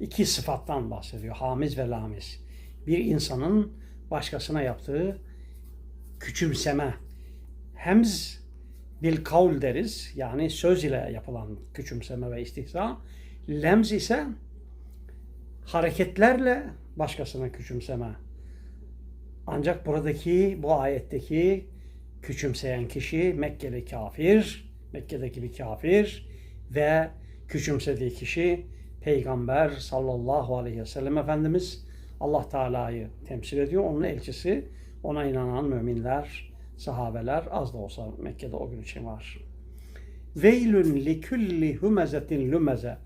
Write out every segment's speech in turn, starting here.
iki sıfattan bahsediyor. Hamiz ve lamiz. Bir insanın başkasına yaptığı küçümseme. Hemz bil kavl deriz. Yani söz ile yapılan küçümseme ve istihza. Lemz ise hareketlerle başkasına küçümseme. Ancak buradaki bu ayetteki küçümseyen kişi Mekkeli kafir, Mekke'deki bir kafir ve küçümsediği kişi Peygamber sallallahu aleyhi ve sellem Efendimiz Allah Teala'yı temsil ediyor. Onun elçisi, ona inanan müminler, sahabeler az da olsa Mekke'de o gün için var. Veylün li kulli humezetin lumeze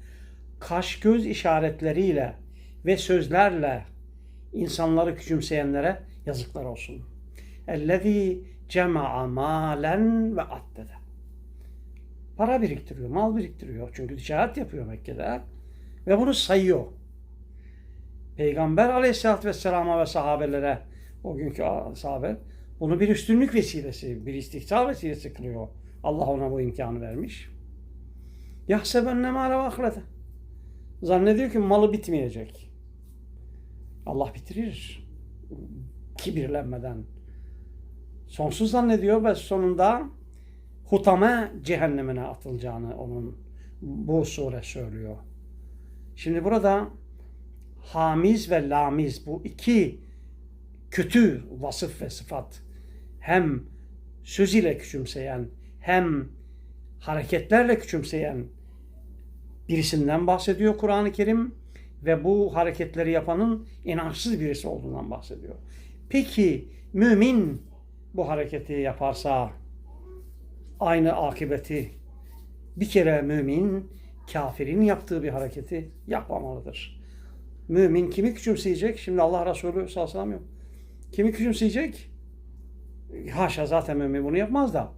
kaş göz işaretleriyle ve sözlerle insanları küçümseyenlere yazıklar olsun. Ellezî cema'a malen ve addede. Para biriktiriyor, mal biriktiriyor. Çünkü ticaret yapıyor Mekke'de. Ve bunu sayıyor. Peygamber aleyhissalatü vesselama ve sahabelere, o günkü sahabe, bunu bir üstünlük vesilesi, bir istihza vesilesi kılıyor. Allah ona bu imkanı vermiş. Yahsebenne mâle ahlete. Zannediyor ki malı bitmeyecek. Allah bitirir. Kibirlenmeden. Sonsuz zannediyor ve sonunda hutame cehennemine atılacağını onun bu sure söylüyor. Şimdi burada hamiz ve lamiz bu iki kötü vasıf ve sıfat hem söz ile küçümseyen hem hareketlerle küçümseyen birisinden bahsediyor Kur'an-ı Kerim ve bu hareketleri yapanın inançsız birisi olduğundan bahsediyor. Peki mümin bu hareketi yaparsa aynı akıbeti bir kere mümin kafirin yaptığı bir hareketi yapmamalıdır. Mümin kimi küçümseyecek? Şimdi Allah Resulü sallallahu aleyhi ve sellem yok. Kimi küçümseyecek? Haşa zaten mümin bunu yapmaz da.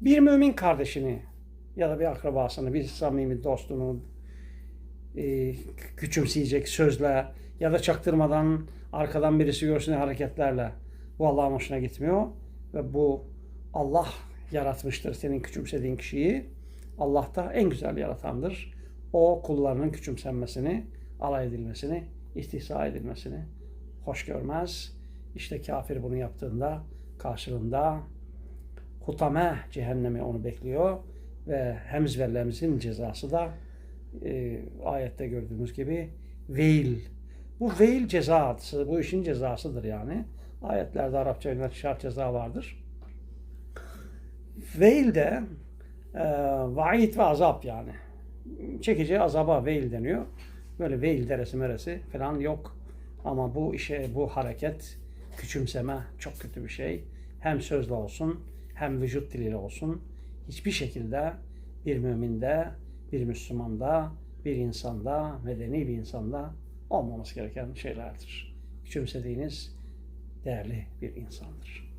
Bir mümin kardeşini ya da bir akrabasını, bir samimi dostunu e, küçümseyecek sözle ya da çaktırmadan arkadan birisi görsün hareketlerle bu Allah'ın hoşuna gitmiyor ve bu Allah yaratmıştır senin küçümsediğin kişiyi. Allah da en güzel yaratandır. O kullarının küçümsenmesini, alay edilmesini, istihza edilmesini hoş görmez. İşte kafir bunu yaptığında karşılığında hutame cehennemi onu bekliyor ve hemz ve lemzin cezası da e, ayette gördüğümüz gibi veil. Bu veil cezası, bu işin cezasıdır yani. Ayetlerde Arapça şart ceza vardır. Veil de e, vaid ve azap yani. Çekici azaba veil deniyor. Böyle veil deresi meresi falan yok. Ama bu işe, bu hareket, küçümseme çok kötü bir şey. Hem sözle olsun, hem vücut diliyle olsun. Hiçbir şekilde bir müminde, bir Müslümanda, bir insanda, medeni bir insanda olmaması gereken şeylerdir. Küçümsediğiniz değerli bir insandır.